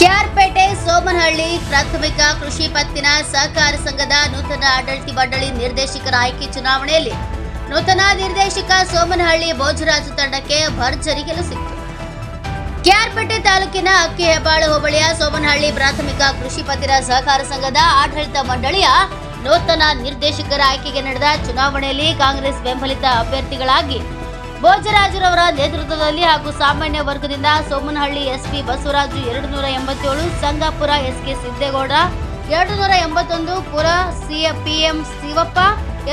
ಕೆಆರ್ಪೇಟೆ ಸೋಮನಹಳ್ಳಿ ಪ್ರಾಥಮಿಕ ಕೃಷಿ ಪತ್ತಿನ ಸಹಕಾರ ಸಂಘದ ನೂತನ ಆಡಳಿತ ಮಂಡಳಿ ನಿರ್ದೇಶಕರ ಆಯ್ಕೆ ಚುನಾವಣೆಯಲ್ಲಿ ನೂತನ ನಿರ್ದೇಶಕ ಸೋಮನಹಳ್ಳಿ ಭೋಜರಾಜು ತಂಡಕ್ಕೆ ಭರ್ಜರಿ ಗೆಲುವು ಕೆಆರ್ಪೇಟೆ ತಾಲೂಕಿನ ಅಕ್ಕಿ ಹೆಬ್ಬಾಳು ಹೋಬಳಿಯ ಸೋಮನಹಳ್ಳಿ ಪ್ರಾಥಮಿಕ ಕೃಷಿ ಪತ್ತಿನ ಸಹಕಾರ ಸಂಘದ ಆಡಳಿತ ಮಂಡಳಿಯ ನೂತನ ನಿರ್ದೇಶಕರ ಆಯ್ಕೆಗೆ ನಡೆದ ಚುನಾವಣೆಯಲ್ಲಿ ಕಾಂಗ್ರೆಸ್ ಬೆಂಬಲಿತ ಅಭ್ಯರ್ಥಿಗಳಾಗಿ ಭೋಜರಾಜರವರ ನೇತೃತ್ವದಲ್ಲಿ ಹಾಗೂ ಸಾಮಾನ್ಯ ವರ್ಗದಿಂದ ಸೋಮನಹಳ್ಳಿ ಎಸ್ಪಿ ಬಸವರಾಜು ಎರಡು ನೂರ ಎಂಬತ್ತೇಳು, ಸಂಗಾಪುರ ಎಸ್ಕೆ ಸಿದ್ದೇಗೌಡ ಎರಡು ನೂರ ಎಂಬತ್ತೊಂದು, ಪುರ ಸಿಎ ಪಿಎಂ ಶಿವಪ್ಪ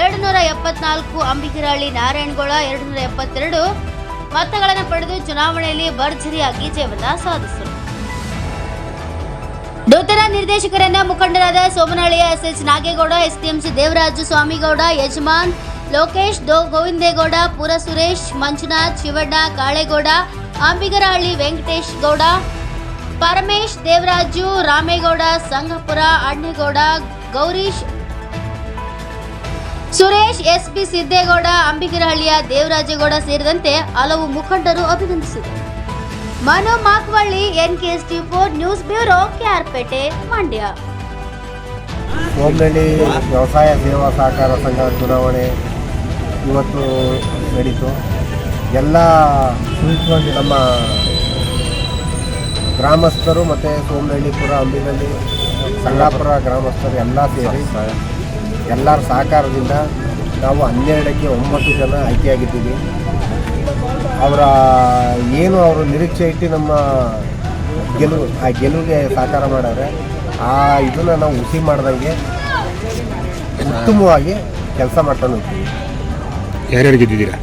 ಎರಡು ನೂರ ಎಪ್ಪತ್ನಾಲ್ಕು ಅಂಬಿಕಿರಾಳಿ ನಾರಾಯಣಗೌಡ ಎರಡು ನೂರ ಎಪ್ಪತ್ತೆರಡು ಮತಗಳನ್ನು ಪಡೆದು ಚುನಾವಣೆಯಲ್ಲಿ ಭರ್ಜರಿಯಾಗಿ ಜಯವನ್ನು ಸಾಧಿಸಿದರು. ನೂತನ ನಿರ್ದೇಶಕರನ್ನ ಮುಖಂಡರಾದ ಸೋಮನಹಳ್ಳಿಯ ಎಸ್ಎಚ್ ನಾಗೇಗೌಡ ಎಸ್ಟಿಎಂಸಿ ದೇವರಾಜು ಸ್ವಾಮಿಗೌಡ, ಯಜಮಾನ್ ಲೋಕೇಶ್ ದೋ ಗೋವಿಂದೇಗೌಡ, ಪುರ ಸುರೇಶ್, ಮಂಜುನಾಥ್, ಶಿವಣ್ಣ, ಕಾಳೇಗೌಡ, ಅಂಬಿಗರಹಳ್ಳಿ, ವೆಂಕಟೇಶ್ ಗೌಡ, ಪರಮೇಶ್, ದೇವರಾಜು, ರಾಮೇಗೌಡ ಸಂಘಪುರ ಅಣ್ಣೇಗೌಡ, ಗೌರೀಶ್, ಸುರೇಶ್ ಎಸ್ಪಿ ಸಿದ್ದೇಗೌಡ, ಅಂಬಿಗರಹಳ್ಳಿಯ ದೇವರಾಜೇಗೌಡ ಸೇರಿದಂತೆ ಹಲವು ಮುಖಂಡರು ಅಭಿನಂದಿಸಿದರು. Manu Makvalli NKST four news bureau, KR Pete, Mandya. Somanahalli ವ್ಯವಸಾಯ ಸೇವಾ ಸಹಕಾರ ಸಂಘ ಚುನಾವಣೆ ಇವತ್ತು ನಡೀತು. ಎಲ್ಲ ನಮ್ಮ ಗ್ರಾಮಸ್ಥರು ಮತ್ತು ಸೋಮನಹಳ್ಳಿಪುರ ಅಂಬಿನಲ್ಲಿ ಸಂಗಾಪುರ ಗ್ರಾಮಸ್ಥರು ಎಲ್ಲ ಸೇರಿ ಎಲ್ಲರ ಸಹಕಾರದಿಂದ ನಾವು ಹನ್ನೆರಡಕ್ಕೆ ಒಂಬತ್ತು ಜನ ಆಯ್ಕೆಯಾಗಿದ್ದೀವಿ. ಅವರ ಏನು ಅವರು ನಿರೀಕ್ಷೆ ಇಟ್ಟು ನಮ್ಮ ಗೆಲುವು, ಆ ಗೆಲುವಿಗೆ ಸಹಕಾರ ಮಾಡಿದ್ರೆ ಆ ಇದನ್ನು ನಾವು ಹುಸಿ ಮಾಡಿದಂಗೆ ಉತ್ತಮವಾಗಿ ಕೆಲಸ ಮಾಡ್ಕೊಂಡು ಹೋಗ್ತೀವಿ. ಯಾರ್ಯಾರು ಗೆದ್ದಿದ್ದೀರಾ?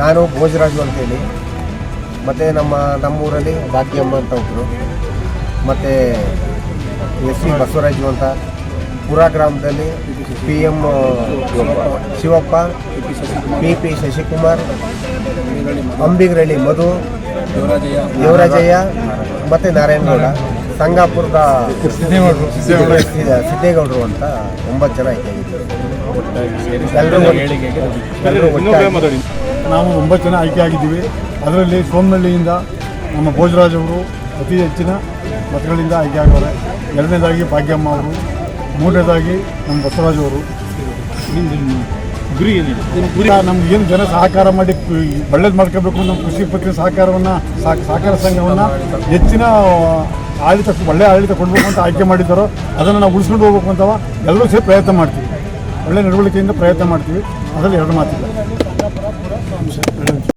ನಾನು ಭೋಜರಾಜು ಅಂತೇಳಿ ಮತ್ತು ನಮ್ಮ ನಮ್ಮೂರಲ್ಲಿ ಭಾಗ್ಯಮ್ಮ ಅಂತ ಒಬ್ಬರು ಮತ್ತು ಎಸ್ ಸಿ ಬಸವರಾಜು ಅಂತ. ಪುರ ಗ್ರಾಮದಲ್ಲಿ P M Shivappa P P Shashikumar Ambigaralli Madhu Devarajaiah ಮತ್ತು ನಾರಾಯಣಗೌಡ. ಸಂಗಾಪುರದ ಸಿದ್ದೇಗೌಡರು. ಅಂತ ಒಂಬತ್ತು ಜನ ಆಯ್ಕೆ ಒಟ್ಟಾಗಿ ನಾವು ಒಂಬತ್ತು ಜನ ಆಯ್ಕೆ ಆಗಿದ್ದೀವಿ. ಅದರಲ್ಲಿ ಸೋಮನಹಳ್ಳಿಯಿಂದ ನಮ್ಮ ಭೋಜರಾಜ್ ಅವರು ಅತಿ ಹೆಚ್ಚಿನ ಮತಗಳಿಂದ ಆಯ್ಕೆ ಆಗೋರೆ. ಎರಡನೇದಾಗಿ ಭಾಗ್ಯಮ್ಮ ಅವರು ಮೂರನೇದಾಗಿ ನಮ್ಮ ಬಸವರಾಜ್ ಅವರು. ಗುರಿ ನಮ್ಗೆ ಏನು ಜನ ಸಹಕಾರ ಮಾಡಿ ಒಳ್ಳೇದು ಮಾಡ್ಕೋಬೇಕು ನಮ್ಮ ಕೃಷಿ ಪತ್ತಿನ ಸಹಕಾರವನ್ನು ಸಹಕಾರ ಸಂಘವನ್ನು ಹೆಚ್ಚಿನ ಆಡಳಿತ ಒಳ್ಳೆ ಆಡಳಿತ ಕೊಡಬೇಕು ಅಂತ ಆಯ್ಕೆ ಮಾಡಿದ್ದಾರೋ ಅದನ್ನು ನಾವು ಉಳಿಸ್ಕೊಂಡು ಹೋಗ್ಬೇಕು ಅಂತವ ಎಲ್ಲರೂ ಸೇರಿ ಪ್ರಯತ್ನ ಮಾಡ್ತೀವಿ. ಒಳ್ಳೆ ನಡವಳಿಕೆಯಿಂದ ಪ್ರಯತ್ನ ಮಾಡ್ತೀವಿ. ಅದರಲ್ಲಿ ಎರಡು ಮಾತಿಲ್ಲ.